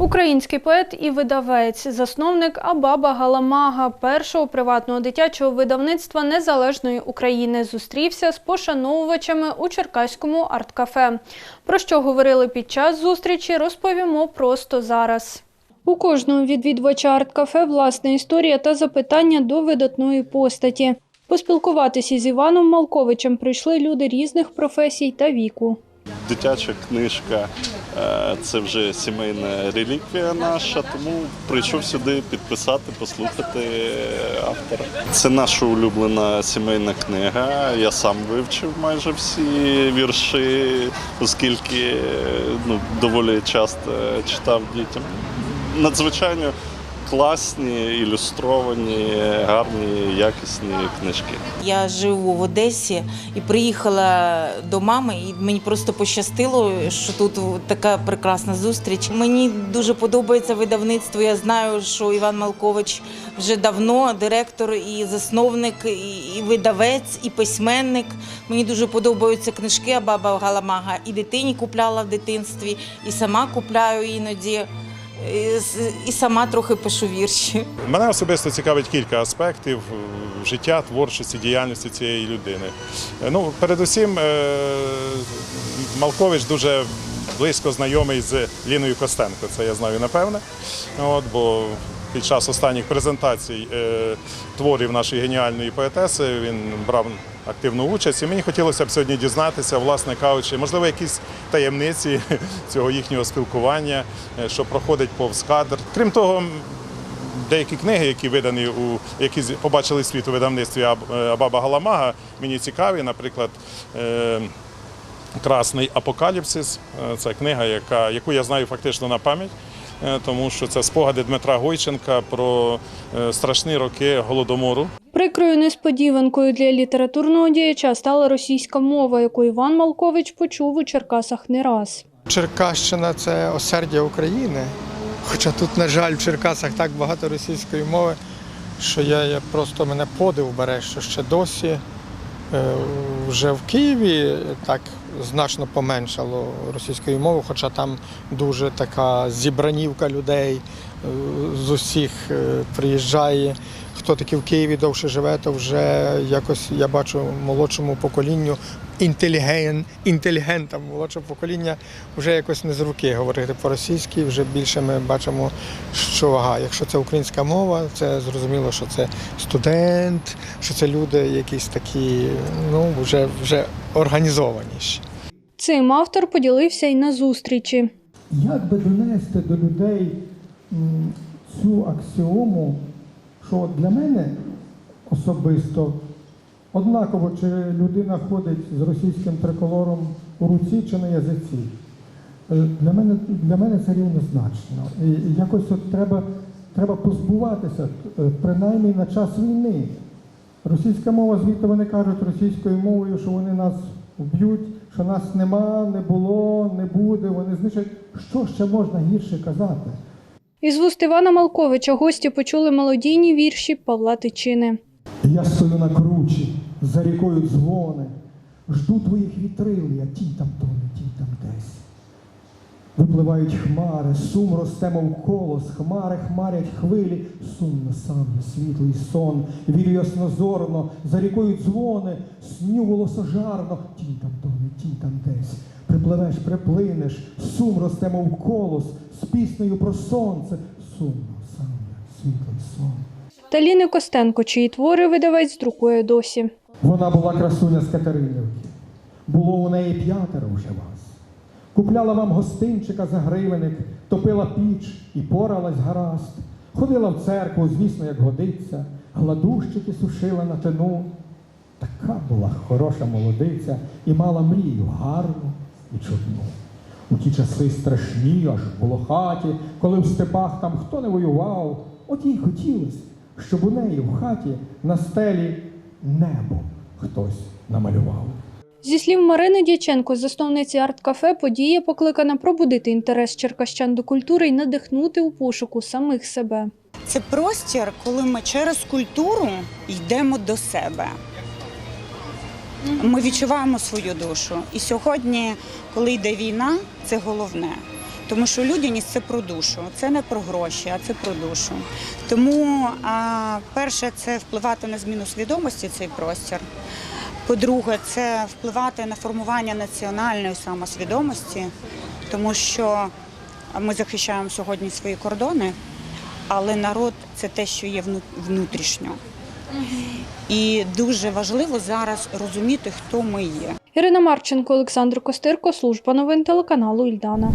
Український поет і видавець, засновник Абаба Галамага, першого приватного дитячого видавництва Незалежної України, зустрівся з пошановувачами у Черкаському арт-кафе. Про що говорили під час зустрічі, розповімо просто зараз. У кожного відвідувача арт-кафе власна історія та запитання до видатної постаті. Поспілкуватися з Іваном Малковичем прийшли люди різних професій та віку. Дитяча книжка е, це вже сімейна реліквія наша, тому прийшов сюди підписати, послухати автора. Це наша улюблена сімейна книга. Я сам вивчив майже всі вірші, оскільки ну, доволі часто читав дітям. Надзвичайно класні, ілюстровані, гарні, якісні книжки. Я живу в Одесі і приїхала до мами, і мені просто пощастило, що тут така прекрасна зустріч. Мені дуже подобається видавництво. Я знаю, що Іван Малкович вже давно директор і засновник, і видавець, і письменник. Мені дуже подобаються книжки Абаба Галамага. І дитині купляла в дитинстві, і сама купляю іноді. І, сама трохи пишу вірші. Мене особисто цікавить кілька аспектів е, життя, творчості, діяльності цієї людини. Е, Ну, передусім, е, Малкович дуже близько знайомий з Ліною Костенко. Це я знаю напевне. От, бо під час останніх презентацій творів нашої геніальної поетеси він брав активну участь. І мені хотілося б сьогодні дізнатися, власне кажучи, можливо, якісь таємниці цього їхнього спілкування, е, що проходить повз кадр. Крім того, деякі книги, які видані у які побачили світ у видавництві е, Абаба Галамага, мені цікаві. Наприклад, е, Красний апокаліпсис це книга, яка, яку я знаю фактично на пам'ять, тому що це спогади Дмитра Гойченка про страшні роки голодомору. Прикрою несподіванкою для літературного діяча стала російська мова, яку Іван Малкович почув у Черкасах не раз. Черкащина це осердя України. Хоча тут, на жаль, в Черкасах так багато російської мови, що я, я просто мене подив бере, що ще досі е, вже в Києві так значно поменшало російської мови, хоча там дуже така зібранівка людей е, з усіх е, приїжджає. Хто таки в Києві довше живе, то вже якось я бачу молодшому поколінню інтеліген, інтелігентам молодшого покоління вже якось не з руки говорити по-російськи. Вже більше ми бачимо, що ага, якщо це українська мова, це зрозуміло, що це студент, що це люди якісь такі, ну вже, вже організованіші. Цим автор поділився й на зустрічі. Як би донести до людей цю аксіому, що для мене особисто однаково, чи людина ходить з російським триколором у руці чи на язиці. Е, Для мене, для мене це рівнозначно. І якось от треба, треба позбуватися, е, принаймні на час війни. Російська мова, звідти вони кажуть російською мовою, що вони нас вб'ють, що нас нема, не було, не буде, вони знищать. Що ще можна гірше казати? Із вуст Івана Малковича гості почули мелодійні вірші Павла Тичини. Я стою на кручі, за рікою дзвони, жду твоїх вітрил, я тінь там тону, тінь там десь. Випливають хмари, сум росте, мов колос, хмари хмарять хвилі, сумно саме, світлий сон, вірю яснозорно, за рікою дзвони, сню волосожарно, тінь там тоне, тінь там десь. Припливеш, приплинеш, сум росте, мов колос, з піснею про сонце, сумно саме, світлий сон. Та Ліни Костенко, чиї твори видавець друкує досі. Вона була красуня з Катеринівки. Було у неї п'ятеро вже вас. Купляла вам гостинчика за гривенник, топила піч і поралась гаразд. Ходила в церкву, звісно, як годиться, гладущики сушила на тину. Така була хороша молодиця і мала мрію гарну і чудну. У ті часи страшні, аж в хаті, коли в степах там хто не воював, от їй хотілося, щоб у неї в хаті на стелі небо хтось намалював. Зі слів Марини Дяченко, засновниці арт-кафе, подія покликана пробудити інтерес черкащан до культури і надихнути у пошуку самих себе. Це простір, коли ми через культуру йдемо до себе. Ми відчуваємо свою душу. І сьогодні, коли йде війна, це головне. Тому що людяність це про душу, це не про гроші, а це про душу. Тому а, перше, це впливати на зміну свідомості цей простір. По-друге, це впливати на формування національної самосвідомості, тому що ми захищаємо сьогодні свої кордони, але народ це те, що є внутрішньо. І дуже важливо зараз розуміти, хто ми є. Ірина Марченко, Олександр Костирко, служба новин телеканалу Ільдана.